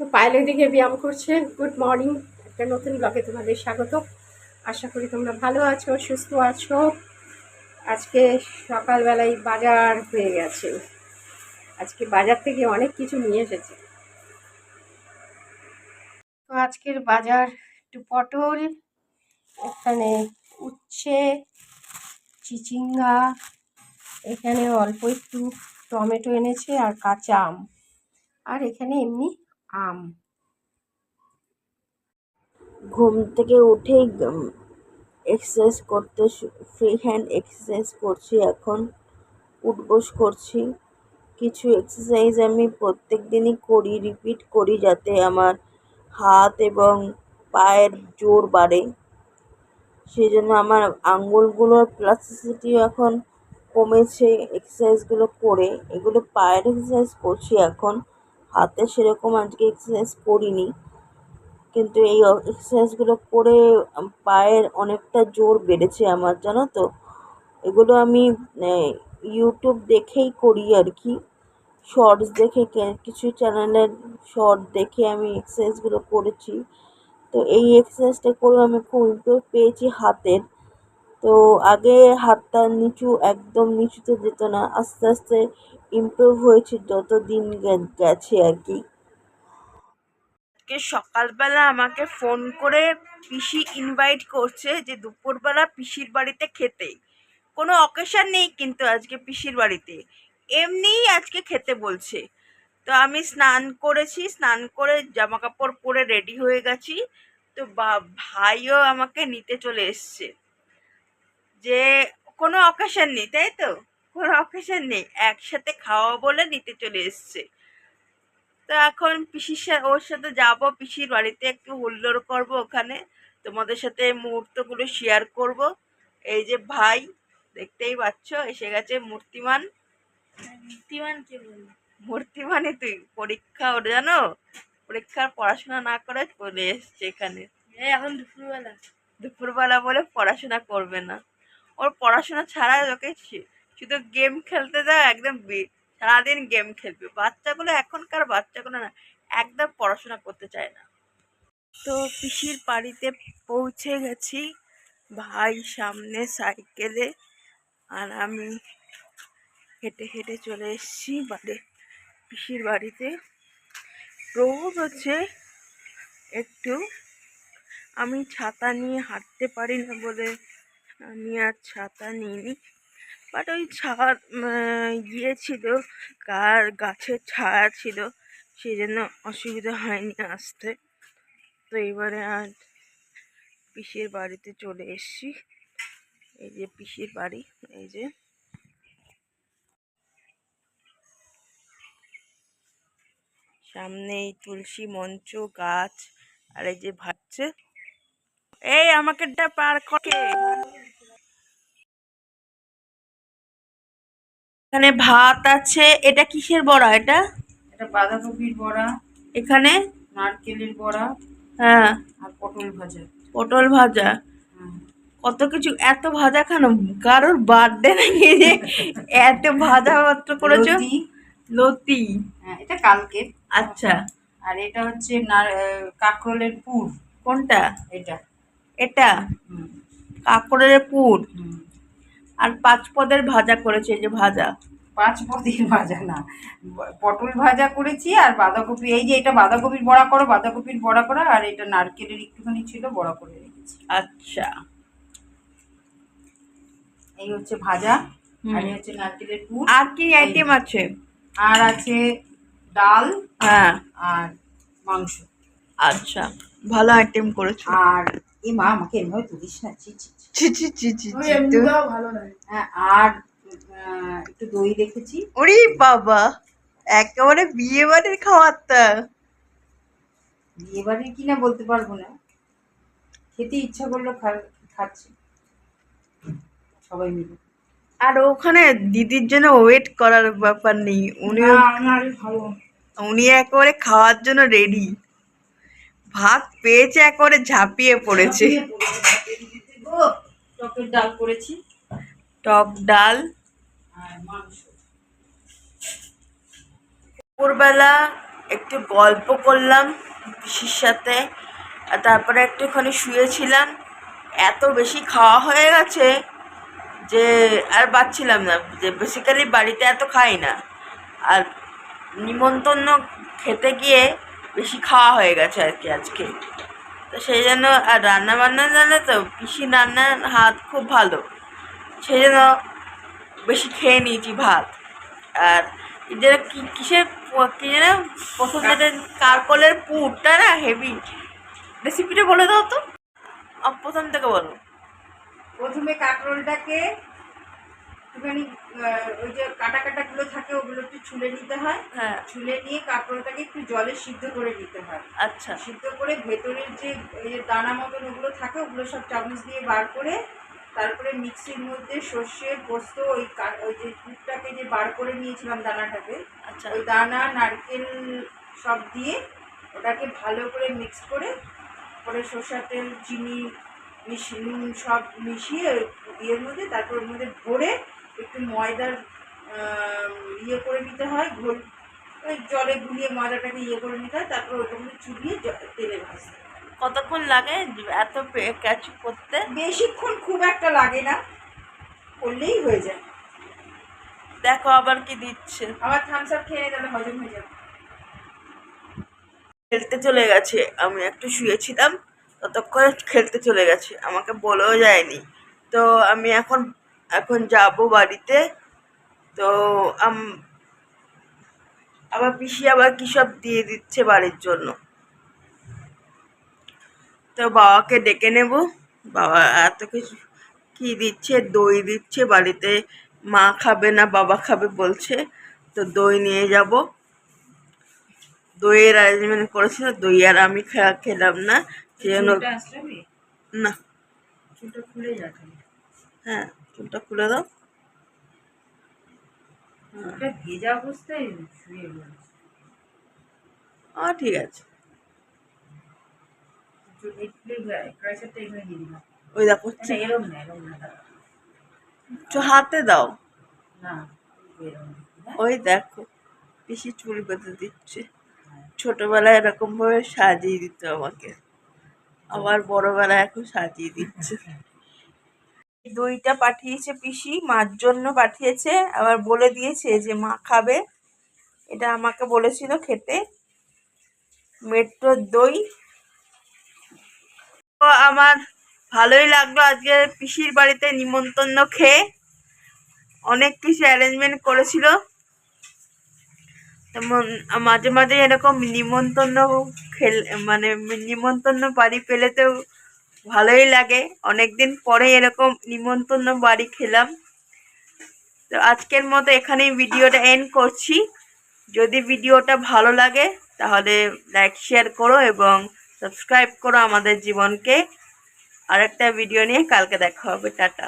পায়েল দিকে ব্যায়াম করছে। গুড মর্নিং একটা নতুন ব্লগে তোমাদের স্বাগত। আশা করি তোমরা ভালো আছো, সুস্থ আছো। আজকে সকালবেলায় বাজার হয়ে গেছে। আজকে বাজার থেকে অনেক কিছু নিয়ে এসেছে। তো আজকের বাজার একটু পটল, এখানে উচ্ছে, চিচিঙ্গা, এখানে অল্প একটু টমেটো এনেছে আর কাঁচা আম। আর এখানে এমনি আম। ঘুম থেকে উঠেই এক্সারসাইজ করতে ফ্রি হ্যান্ড এক্সারসাইজ করছি এখন। উঠবোস করছি। কিছু এক্সারসাইজ আমি প্রত্যেক দিনই করি রিপিট করি যাতে আমার হাত এবং পায়ের জোর বাড়ে। সেই জন্য আমার আঙ্গুলগুলোর প্লাস্টিসিটিও এখন কমেছে এক্সারসাইজগুলো করে। এগুলো পায়ের এক্সারসাইজ করছি এখন। হাতে সেরকম আজকে এক্সারসাইজ করিনি। কিন্তু এই এক্সারসাইজগুলো করে পায়ের অনেকটা জোর বেড়েছে আমার, জানো তো? এগুলো আমি ইউটিউব দেখেই করি আর কি। শর্টস দেখে কিছু চ্যানেলের শর্ট দেখে আমি এক্সারসাইজগুলো করেছি। তো এই এক্সারসাইজটা করে আমি খুব ইমপ্রুভ পেয়েছি হাতের। তো আগে হাতটা নিচু, একদম নিচুতে যেত না। আস্তে আস্তে ইমপ্রুভ হয়েছে যত দিন গেছে আর কি। আজকে সকালবেলা আমাকে ফোন করে পিসি ইনভাইট করছে যে দুপুরবেলা পিসির বাড়িতে খেতে। কোনো অকেশন নেই কিন্তু আজকে পিসির বাড়িতে। এমনিই আজকে খেতে বলছে। তো আমি স্নান করেছি, স্নান করে জামা কাপড় পরে রেডি হয়ে গেছি। তো বা ভাইও আমাকে নিতে চলে এসছে। যে কোনো অকেশন নেই, তাই তো? কোনো অকেশন নেই একসাথে খাওয়া বলে নিতে চলে এসছে। তো এখন পিসির সাথে ওর সাথে যাব পিসির বাড়িতে একটু হুল্লোড় করব ওখানে। তোমাদের সাথে মুহূর্তগুলো শেয়ার করব। এই যে ভাই দেখতেই পাচ্ছ এসে গেছে মূর্তিমান। মূর্তিমান কে মূর্তিমানে তুই পরীক্ষা ওর জানো? পরীক্ষার পড়াশোনা না করে চলে এসছে এখানে। এই এখন দুপুরবেলা। দুপুরবেলা বলে পড়াশোনা করবে না। ওর পড়াশোনা ছাড়া ওকে শুধু গেম খেলতে দেয় একদম সারাদিন গেম খেলবে। বাচ্চাগুলো এখনকার বাচ্চাগুলো না, একদম পড়াশোনা করতে চায় না। তো পিসির বাড়িতে পৌঁছে গেছি, ভাই সামনে সাইকেলে, আর আমি হেঁটে হেঁটে চলে এসেছি বাড়ি পিসির বাড়িতে। রোদ হচ্ছে একটু আমি ছাতা নিয়ে হাঁটতে পারি না বলে আমি আর ছাতা নিইনি। বাট ওই ছাড় ইয়ে ছিল গার গাছের ছায়া ছিল সেই জন্য অসুবিধা হয়নি আসতে। তো এবারে আর পিসির বাড়িতে চলে এসেছি। এই যে পিসির বাড়ি, এই যে। সামনে এই তুলসী মঞ্চ, গাছ, আর এই যে ভাবছে এই আমাকে পার করে এখানে ভাত আছে এটা কিসের বড়া এটা? এটা বাঁধাকপির বড়া এখানে? নারকেলের বড়া হ্যাঁ। আর পটল ভাজা। পটল ভাজা। কত কিছু এত ভাজা খানো কারোর বার্থডে নাকি যে এত ভাজা মাত্র করেছ? লতি, হ্যাঁ, এটা কালকে। আচ্ছা। আর এটা হচ্ছে কাঁকরোলের পুর। কোনটা? এটা। এটা? কাঁকড়ের পুর। হুম। আর পাঁচ পদের ভাজা করেছে এই যে ভাজা। পাঁচ পদের ভাজা না। পটল ভাজা করেছি আর বাঁধাকপি এই যে এটা বাঁধাকপির বড়া করো বাঁধাকপির বড়া করা আর এটা নারকেলের একটুখানি ছিল বড়া করে রেখেছি। আচ্ছা। এই হচ্ছে ভাজা। আর এই হচ্ছে নারকেলের পুর। আর কি আইটেম আছে? আর আছে ডাল হ্যাঁ। আর মাংস। আচ্ছা ভালো আইটেম করেছ। আর এ মা আমাকে এমনি তুলিস না ছি ছি। তো- ভালো লাগে। হ্যাঁ আর একটু দই রেখেছি ওরে বাবা একেবারে বিয়ে বাড়ির খাওয়ারটা বিয়ে বাড়ির কিনা বলতে পারব না। খেতে ইচ্ছা করল খাচ্ছি। সবাই মিলে। আর ওখানে দিদির জন্য ওয়েট করার ব্যাপার নেই। উনি ভালো উনি একেবারে খাওয়ার জন্য রেডি ভাত পেয়েছে একেবারে ঝাঁপিয়ে পড়েছে। ও, টকের ডাল করেছি। টক ডাল। আর মাংস। দুপুরবেলা একটু গল্প করলাম পিসির সাথে আর তারপরে একটুখানি শুয়েছিলাম। এত বেশি খাওয়া হয়ে গেছে যে আর পাচ্ছিলাম না যে বেসিক্যালি বাড়িতে এত খাই না। আর নিমন্ত্রণ খেতে গিয়ে বেশি খাওয়া হয়ে গেছে আর কি আজকে। তো সেই জন্য, আর রান্না বান্না জানে তো পিসি রান্নার হাত খুব ভালো। সেই জন্য বেশি খেয়ে নিয়েছি ভাত। আর এদের কি, কিসের কি যেন, প্রথম যেটা কারকলের পুরটা না হেভি। রেসিপিটা বলে দাও তো। প্রথম থেকে বলো। প্রথমে কাঁকরোলটাকে একটুখানি ওই যে কাটা কাটাগুলো থাকে ওগুলো একটু ছুলে নিতে হয়। হ্যাঁ। ছুলে নিয়ে কাঁকরোলটাকে একটু জলে সিদ্ধ করে নিতে হয়। আচ্ছা। সিদ্ধ করে ভেতরের যে দানা মতন ওগুলো থাকে ওগুলো সব চামচ দিয়ে বার করে তারপরে মিক্সির মধ্যে সর্ষে পোস্ত ওই ওই যে দুধটাকে যে বার করে নিয়েছিলাম দানাটাকে আচ্ছা। ওই দানা নারকেল সব দিয়ে ওটাকে ভালো করে মিক্স করে পরে সর্ষার তেল চিনি মিশি নুন সব মিশিয়ে ইয়ের মধ্যে তারপর ওর মধ্যে ভরে একটু ময়দার ইয়ে করে নিতে হয় ঘোল ওই জলে গুলিয়ে ময়দাটাকে ইয়ে করে নিতে হয় তারপর মধ্যে চুবিয়ে তেলে ভাজতে। কতক্ষণ লাগে এত ক্যাচু করতে? বেশিক্ষণ খুব একটা লাগে না করলেই হয়ে যায়। দেখো আবার কি দিচ্ছে। আবার থামস আপ খেয়ে তাহলে হজম হয়ে যাবে। খেলতে চলে গেছে আমি একটু শুয়েছিলাম ততক্ষণে খেলতে চলে গেছে আমাকে বলেও যায়নি। তো আমি এখন এখন যাব বাড়িতে। তো আম- আবার পিসি আবার কী সব দিয়ে দিচ্ছে বাড়ির জন্য। তো বাবাকে ডেকে নেব। বাবা এত কিছু কী দিচ্ছে? দই দিচ্ছে বাড়িতে। মা খাবে না বাবা খাবে বলছে। তো দই নিয়ে যাব। দইয়ের অ্যারেঞ্জমেন্ট করেছিল দই আর আমি খেলাম না। সেই জন্য না। হ্যাঁ। চুলটা খুলে দাও। ভেজা অবস্থায় ও ঠিক আছে। ওই দেখো। চো হাতে দাও। না ওই দেখো পিসি চুল বেঁধে দিচ্ছে। ছোটবেলায় এরকম ভাবে সাজিয়ে দিত আমাকে। আবার বড়বেলায় এখন সাজিয়ে দিচ্ছে। দইটা পাঠিয়েছে পিসি, মার জন্য পাঠিয়েছে, আবার বলে দিয়েছে যে মা খাবে। এটা আমাকে বলেছিল খেতে। মেট্রোর দই। তো আমার ভালোই লাগল আজকে পিসির বাড়িতে নিমন্ত্রণ খেয়ে। অনেক কিছু অ্যারেঞ্জমেন্ট করেছিল। তেমন মাঝে মাঝে এরকম নিমন্ত্রণ খেল মানে নিমন্ত্রণ বাড়ি পেলে তো ভালোই লাগে। অনেকদিন পরে এরকম নিমন্ত্রণ বাড়ি খেলাম। তো আজকের মতো এখানেই ভিডিওটা এন্ড করছি। যদি ভিডিওটা ভালো লাগে, তাহলে লাইক শেয়ার করো এবং সাবস্ক্রাইব করো আমাদের জীবনকে। আরেকটা ভিডিও নিয়ে কালকে দেখা হবে। টাটা।